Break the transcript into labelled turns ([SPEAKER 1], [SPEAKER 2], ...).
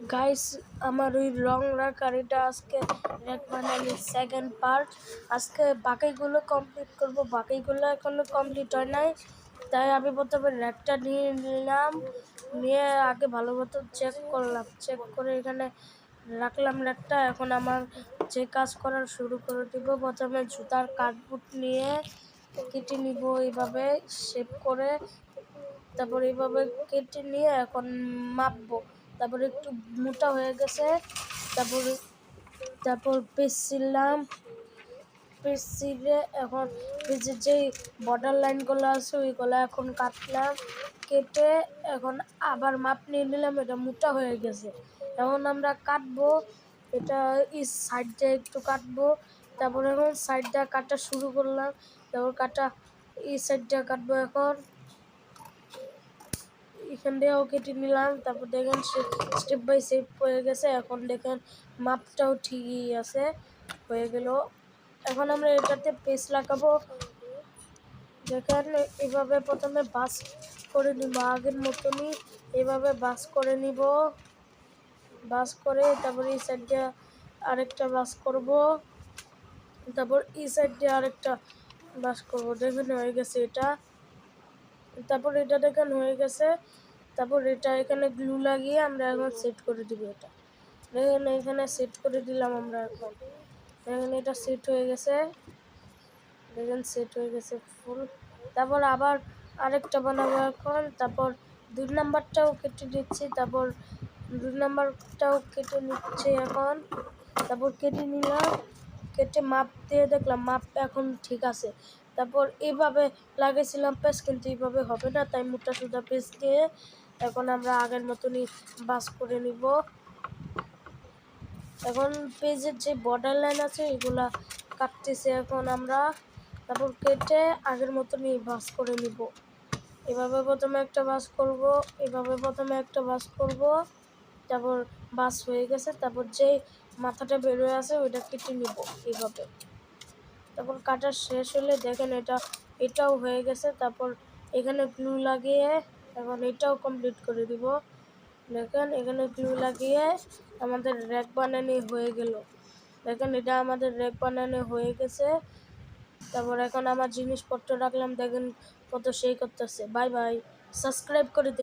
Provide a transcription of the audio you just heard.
[SPEAKER 1] Guys আমার ওই রং গাড়িটা আজকে রেক বানালি সেকেন্ড পার্ট আজকে বাকিগুলো কমপ্লিট করব। বাকিগুলো এখনও কমপ্লিট হয় নাই, তাই আমি প্রথমে র্যাকটা নিয়ে নিলাম। নিয়ে আগে ভালো মতো চেক করলাম। চেক করে এখানে রাখলাম র্যাকটা এখন আমার যে কাজ করার শুরু করে দিব। প্রথমে জুতার কাঠবুট নিয়ে কেটে নিব এইভাবে শেপ করে। তারপর এইভাবে কেটে নিয়ে এখন মাপবো। তারপরে একটু মোটা হয়ে গেছে। তারপর তারপর পেঁচছিলাম পেঁচিলে এখন পেঁচের যেই বর্ডার লাইনগুলো আছে, ওইগুলো এখন কাটলাম, কেটে এখন আবার মাপ নিয়ে নিলাম, এটা মোটা হয়ে গেছে। এখন আমরা কাটবো, এটা এই সাইডটা একটু কাটবো। তারপরে এখন সাইডটা কাটা শুরু করলাম। তারপর কাটা এই সাইডটা কাটবো এখন। এখান দিয়েও কেটে নিলাম, তারপর দেখেন স্টেপ বাই স্টেপ হয়ে গেছে। এখন দেখেন মাপটাও ঠিকই আছে, হয়ে গেল। এখন আমরা এটাতে পেস লাগাবো। দেখেন, এভাবে প্রথমে বাস করে নিব, আগের মতনই এভাবে বাস করে নিব। বাস করে তারপর এই সাইডে আরেকটা বাস করব। তারপর এই সাইডে আরেকটা বাস করব। দেখেন হয়ে গেছে এটা। তারপর এটা দেখেন হয়ে গেছে। তারপর এটা এখানে গ্লু লাগিয়ে আমরা এখন সেট করে দিব এটা। দেখেন এখানে সেট করে দিলাম আমরা এখন। দেখেন এটা সেট হয়ে গেছে। দেখেন সেট হয়ে গেছে ফুল তারপর আবার আরেকটা বানাবো এখন। তারপর দুই নাম্বারটাও কেটে দিচ্ছি তারপর দুই নাম্বারটাও কেটে নিচ্ছে এখন। তারপর কেটে নিলাম। কেটে মাপ দিয়ে দেখলাম মাপ এখন ঠিক আছে। তারপর এইভাবে লাগিয়েছিলাম পেস কিন্তু এইভাবে হবে না। তাই মোটা সুতা পেস দিয়ে এখন আমরা আগের মতনই বাস করে নিব। এখন পেজের যে বর্ডার লাইন আছে, এগুলা কাটতেছে এখন আমরা। তারপর কেটে আগের মতনই বাস করে নিব। এভাবে প্রথমে একটা বাস করব, এভাবে প্রথমে একটা বাস করব। তারপর বাস হয়ে গেছে, তারপর যে মাথাটা বেরোয় আছে, ওইটা কেটে নিব এইভাবে তারপর কাটা শেষ হলে দেখেন এটা, এটাও হয়ে গেছে। তারপর এখানে গ্লু লাগিয়ে এখন এটাও কমপ্লিট করে দিব। দেখেন এখানে গ্লু লাগিয়ে আমাদের র্যাক বানানো হয়ে গেল। দেখেন এটা আমাদের র্যাক বানানো হয়ে গেছে। তারপর এখন আমার জিনিসপত্র রাখলাম। দেখেন কত সেই করতেছে। Bye bye. সাবস্ক্রাইব করে